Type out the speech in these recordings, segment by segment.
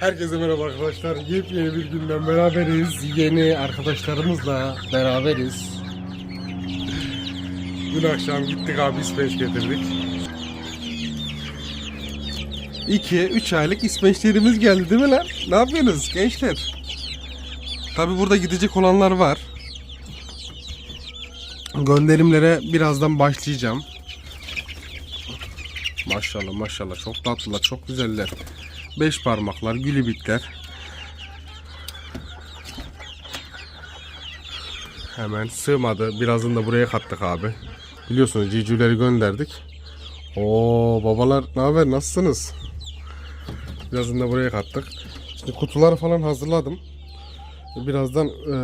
Herkese merhaba arkadaşlar. Yepyeni bir günden beraberiz. Yeni arkadaşlarımızla beraberiz. Dün akşam gittik abi ispenç getirdik. 2 3 aylık ispençlerimiz geldi değil mi lan? Ne yapıyorsunuz gençler? Tabi burada gidecek olanlar var. Gönderimlere birazdan başlayacağım. Maşallah maşallah çok tatlılar çok güzeller. Beş parmaklar, gülübitler. Hemen sığmadı. Birazını da buraya kattık abi. Biliyorsunuz civcivleri gönderdik. Oo babalar ne haber nasılsınız? Birazını da buraya kattık. Şimdi kutuları falan hazırladım. Birazdan e,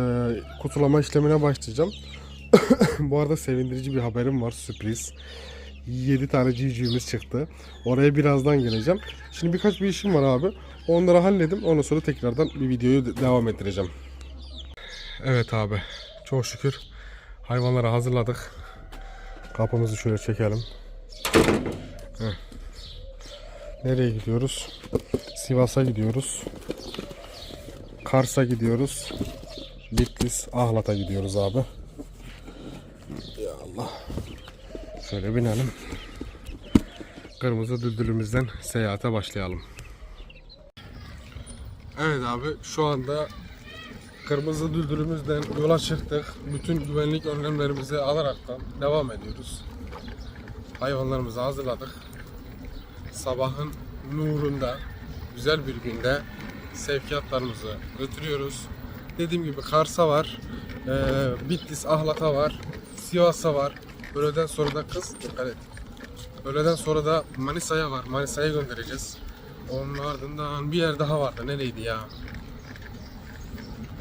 kutulama işlemine başlayacağım. Bu arada sevindirici bir haberim var sürpriz. 7 tane civcivimiz çıktı. Oraya birazdan geleceğim. Şimdi birkaç bir işim var abi. Onları halledim. Ondan sonra tekrardan bir videoyu de- devam ettireceğim. Evet abi. Çok şükür hayvanları hazırladık. Kapımızı şöyle çekelim. Heh. Nereye gidiyoruz? Sivas'a gidiyoruz. Kars'a gidiyoruz. Bitlis, Ahlat'a gidiyoruz abi. Ya Allah. Şöyle binelim. Kırmızı düldülümüzden seyahate başlayalım. Evet abi şu anda kırmızı düldülümüzden yola çıktık. Bütün güvenlik önlemlerimizi alaraktan devam ediyoruz. Hayvanlarımızı hazırladık. Sabahın nurunda güzel bir günde sevkiyatlarımızı götürüyoruz. Dediğim gibi Kars'a var, eee, Bitlis Ahlat'a var, Sivas'a var. Öğleden sonra da kız dikkat et. Öğleden sonra da Manisa'ya var. Manisa'ya göndereceğiz. Onun ardından bir yer daha vardı. Nereydi ya?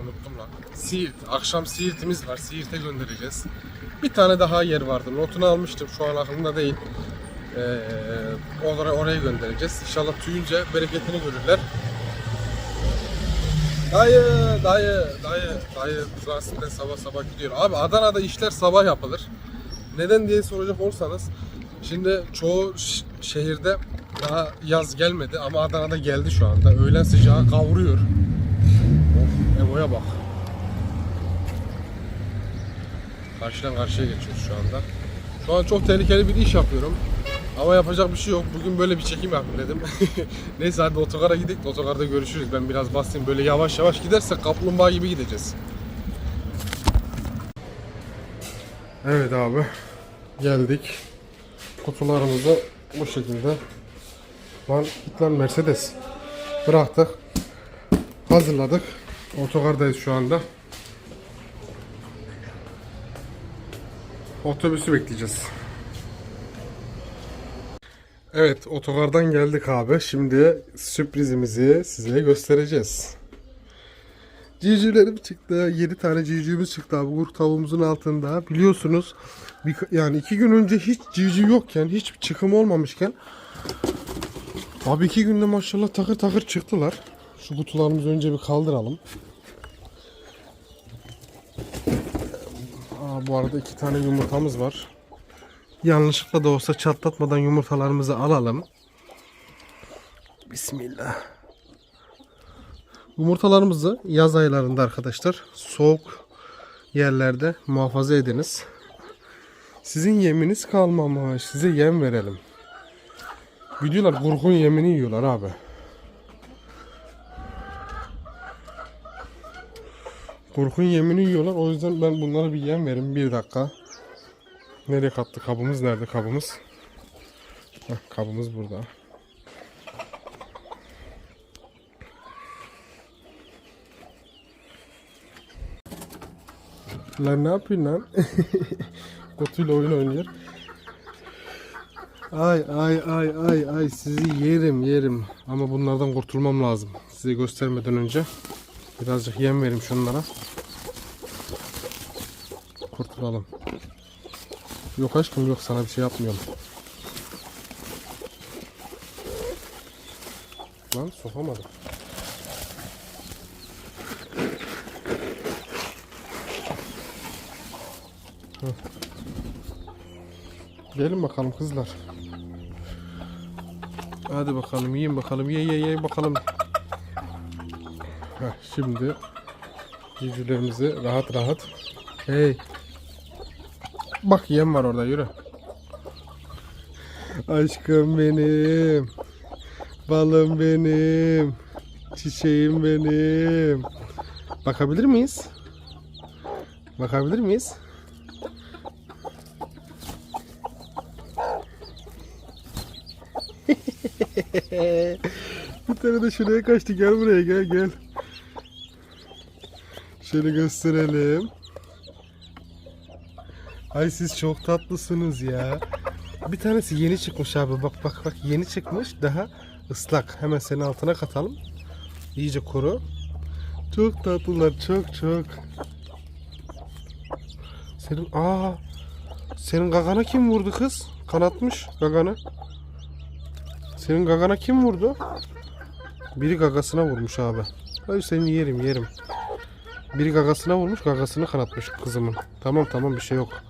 Unuttum lan. Siirt. Akşam Siirt'imiz var. Siirt'e göndereceğiz. Bir tane daha yer vardı. Notunu almıştım. Şu an aklımda değil. Ee, oraya, oraya göndereceğiz. İnşallah tüyünce bereketini görürler. Dayı, dayı, dayı, dayı Transitte sabah sabah gidiyor. Abi Adana'da işler sabah yapılır. Neden diye soracak olursanız şimdi çoğu şehirde daha yaz gelmedi ama Adana'da geldi şu anda. Öğlen sıcağı kavuruyor. Of, Evo'ya bak. Karşıdan karşıya geçiyoruz şu anda. Şu an çok tehlikeli bir iş yapıyorum. Ama yapacak bir şey yok. Bugün böyle bir çekim yapayım dedim. Neyse hadi otogara gidelim. Otogarda görüşürüz. Ben biraz basayım. Böyle yavaş yavaş gidersek kaplumbağa gibi gideceğiz. Evet abi. Geldik. Kutularımızı bu şekilde lan lan Mercedes. Bıraktık. Hazırladık. Otogardayız şu anda. Otobüsü bekleyeceğiz. Evet otogardan geldik abi. Şimdi sürprizimizi size göstereceğiz. Civcivlerim çıktı. 7 tane civcivimiz çıktı abi. Kurt tavuğumuzun altında. Biliyorsunuz bir, yani iki gün önce hiç civciv yokken, hiç çıkım olmamışken abi iki günde maşallah takır takır çıktılar. Şu kutularımızı önce bir kaldıralım. Aa, bu arada iki tane yumurtamız var. Yanlışlıkla da olsa çatlatmadan yumurtalarımızı alalım. Bismillah. Yumurtalarımızı yaz aylarında arkadaşlar soğuk yerlerde muhafaza ediniz. Sizin yeminiz kalmamış. Size yem verelim. Gidiyorlar kurkun yemini yiyorlar abi. Kurkun yemini yiyorlar. O yüzden ben bunlara bir yem verin. Bir dakika. Nereye kattı? Kabımız nerede? Kabımız. Heh, kabımız burada. Lan ne yapıyorsun lan? Kutuyla oyun oynuyor. Ay ay ay ay ay sizi yerim yerim. Ama bunlardan kurtulmam lazım. Size göstermeden önce birazcık yem verim şunlara. Kurtulalım. Yok aşkım yok sana bir şey yapmıyorum. Lan sokamadım. Gelin bakalım kızlar. Hadi bakalım yiyin bakalım ye ye ye bakalım. Heh, şimdi civcivlerimizi rahat rahat. Hey. Bak yem var orada yürü. Aşkım benim. Balım benim. Çiçeğim benim. Bakabilir miyiz? Bakabilir miyiz? Bir tane de şuraya kaçtı. Gel buraya gel gel. Şöyle gösterelim. Ay siz çok tatlısınız ya. Bir tanesi yeni çıkmış abi. Bak bak bak yeni çıkmış. Daha ıslak. Hemen senin altına katalım. İyice kuru. Çok tatlılar çok çok. Senin aa senin gagana kim vurdu kız? Kanatmış gaganı. Senin gagana kim vurdu? Biri gagasına vurmuş abi. Ay seni yerim yerim. Biri gagasına vurmuş gagasını kanatmış kızımın. Tamam tamam bir şey yok.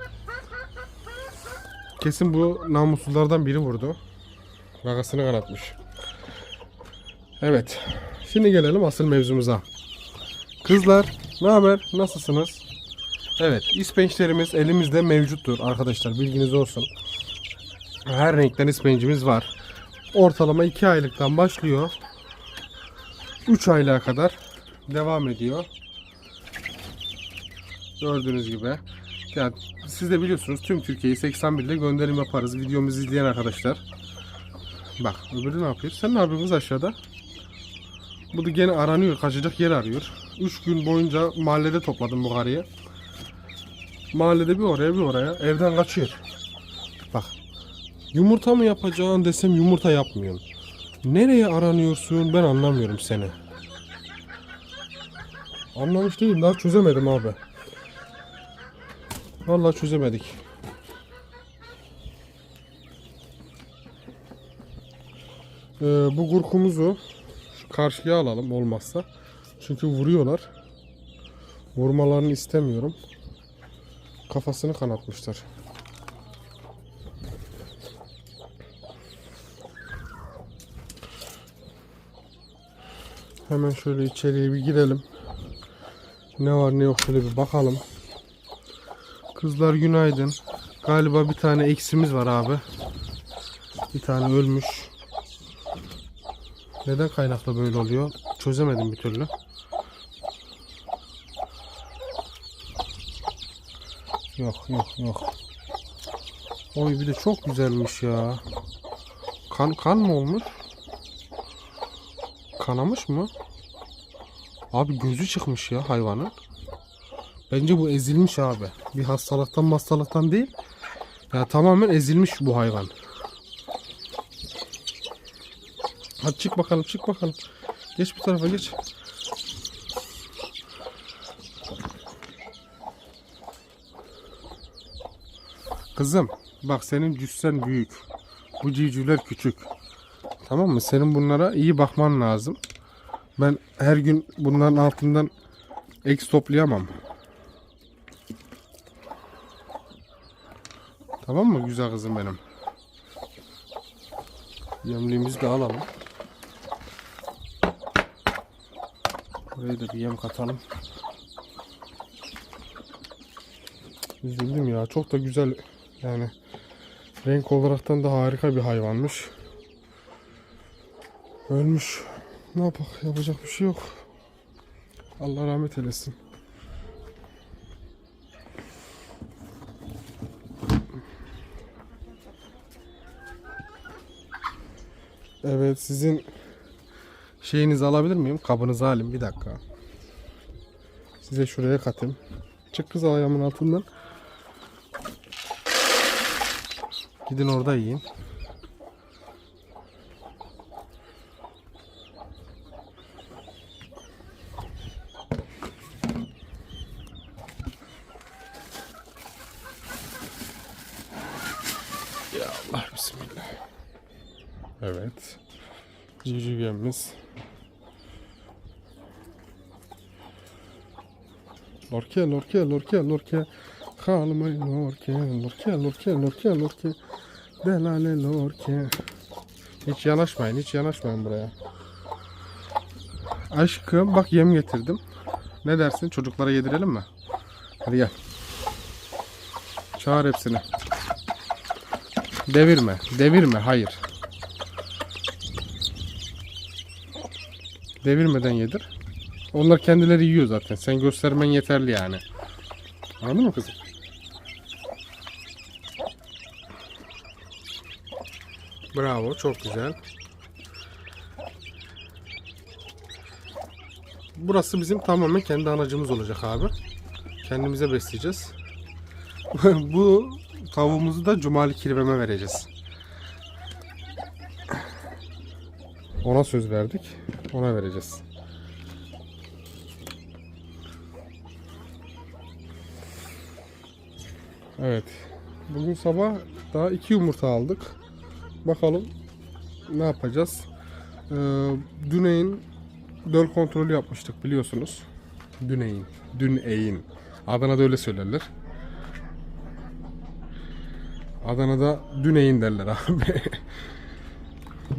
Kesin bu namussuzlardan biri vurdu. Gagasını kanatmış. Evet. Şimdi gelelim asıl mevzumuza. Kızlar ne haber? Nasılsınız? Evet ispençlerimiz elimizde mevcuttur arkadaşlar bilginiz olsun. Her renkten ispencimiz var. Ortalama 2 aylıktan başlıyor. 3 aylığa kadar devam ediyor. Gördüğünüz gibi. Yani siz de biliyorsunuz tüm Türkiye'yi 81 ile gönderim yaparız. Videomuzu izleyen arkadaşlar. Bak öbürü ne yapıyor? Sen ne yapıyorsun kız aşağıda? Bu da gene aranıyor. Kaçacak yer arıyor. 3 gün boyunca mahallede topladım bu karıyı. Mahallede bir oraya bir oraya. Evden kaçıyor. Bak. Yumurta mı yapacaksın desem yumurta yapmıyorsun. Nereye aranıyorsun ben anlamıyorum seni. Anlamış değilim daha çözemedim abi. Vallahi çözemedik. Ee, bu gurkumuzu şu karşıya alalım olmazsa. Çünkü vuruyorlar. Vurmalarını istemiyorum. Kafasını kanatmışlar. Hemen şöyle içeriye bir girelim. Ne var ne yok şöyle bir bakalım. Kızlar günaydın. Galiba bir tane eksimiz var abi. Bir tane ölmüş. Neden kaynakla böyle oluyor? Çözemedim bir türlü. Yok yok yok. Oy bir de çok güzelmiş ya. Kan kan mı olmuş? Kanamış mı? Abi gözü çıkmış ya hayvanın. Bence bu ezilmiş abi. Bir hastalıktan hastalıktan değil. Ya tamamen ezilmiş bu hayvan. Hadi çık bakalım çık bakalım. Geç bu tarafa geç. Kızım bak senin cüssen büyük. Bu civcivler küçük. Tamam mı? Senin bunlara iyi bakman lazım. Ben her gün bunların altından eks toplayamam. Tamam mı güzel kızım benim? Yemliğimizi de alalım. Buraya da bir yem katalım. Üzüldüm ya. Çok da güzel yani renk olaraktan da harika bir hayvanmış. Ölmüş. Ne yapak? Yapacak bir şey yok. Allah rahmet eylesin. Evet sizin şeyinizi alabilir miyim? Kabınızı alayım bir dakika. Size şuraya katayım. Çık kız ayağımın altından. Gidin orada yiyin. Ya Allah bismillah. Evet. Civciv yemimiz. Lorke, lorke, lorke, lorke. Kalmayın lorke, lorke, lorke, lorke, lorke. Delale lorke. Hiç yanaşmayın, hiç yanaşmayın buraya. Aşkım bak yem getirdim. Ne dersin? Çocuklara yedirelim mi? Hadi gel. Çağır hepsini. Devirme. Devirme. Hayır. Devirmeden yedir. Onlar kendileri yiyor zaten. Sen göstermen yeterli yani. Anladın mı kızım? Bravo. Çok güzel. Burası bizim tamamen kendi anacımız olacak abi. Kendimize besleyeceğiz. Bu tavuğumuzu da Cumali Kirvem'e vereceğiz. Ona söz verdik. Ona vereceğiz. Evet. Bugün sabah daha iki yumurta aldık. Bakalım ne yapacağız. Ee, Düneyin döl kontrolü yapmıştık biliyorsunuz. Düneyin. Düneyin. Adana'da öyle söylerler. Adana'da Düneyin derler abi.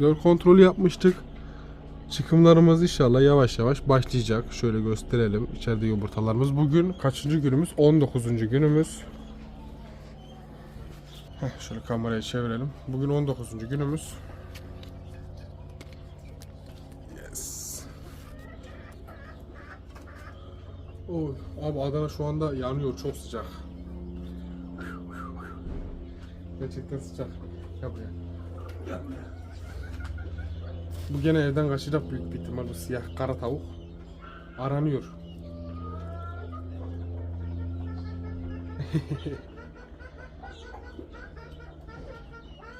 döl kontrolü yapmıştık. Çıkımlarımız inşallah yavaş yavaş başlayacak. Şöyle gösterelim. İçeride yumurtalarımız. Bugün kaçıncı günümüz? 19. günümüz. Heh, şöyle kamerayı çevirelim. Bugün 19. günümüz. Yes. Oy, abi Adana şu anda yanıyor. Çok sıcak. Gerçekten sıcak. Gel buraya. Gel buraya. Bu gene evden kaçacak büyük bir ihtimal bu siyah kara tavuk. Aranıyor.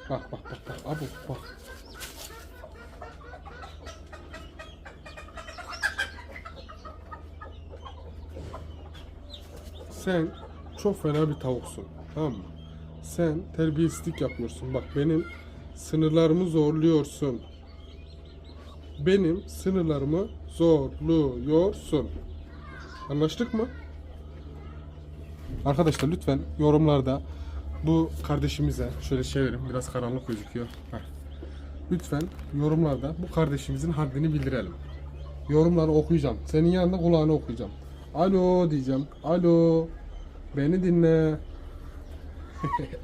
bak bak bak bak abi bak. Sen çok fena bir tavuksun. Tamam mı? Sen terbiyesizlik yapmıyorsun. Bak benim sınırlarımı zorluyorsun. Benim sınırlarımı zorluyorsun. Anlaştık mı? Arkadaşlar lütfen yorumlarda bu kardeşimize şöyle çevirin biraz karanlık gözüküyor. Heh. Lütfen yorumlarda bu kardeşimizin haddini bildirelim. Yorumları okuyacağım. Senin yanında kulağını okuyacağım. Alo diyeceğim. Alo. Beni dinle.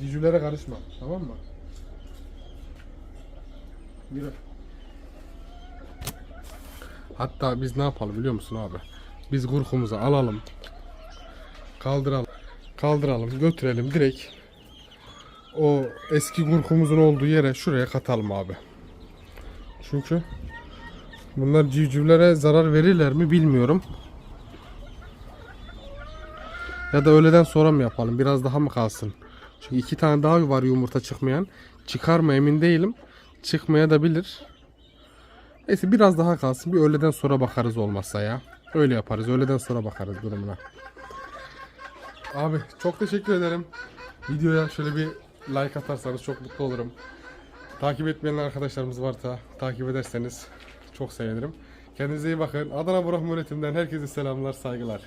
Cicülere karışma. Tamam mı? Yürü. Hatta biz ne yapalım biliyor musun abi? Biz kurkumuzu alalım. Kaldıralım. Kaldıralım, götürelim direkt. O eski kurkumuzun olduğu yere şuraya katalım abi. Çünkü bunlar civcivlere zarar verirler mi bilmiyorum. Ya da öğleden sonra mı yapalım? Biraz daha mı kalsın? Çünkü iki tane daha var yumurta çıkmayan. Çıkar mı emin değilim. Çıkmaya da bilir. Neyse biraz daha kalsın. Bir öğleden sonra bakarız olmazsa ya. Öyle yaparız. Öğleden sonra bakarız durumuna. Abi çok teşekkür ederim. Videoya şöyle bir like atarsanız çok mutlu olurum. Takip etmeyen arkadaşlarımız varsa takip ederseniz çok sevinirim. Kendinize iyi bakın. Adana Burak Üretim'den herkese selamlar, saygılar.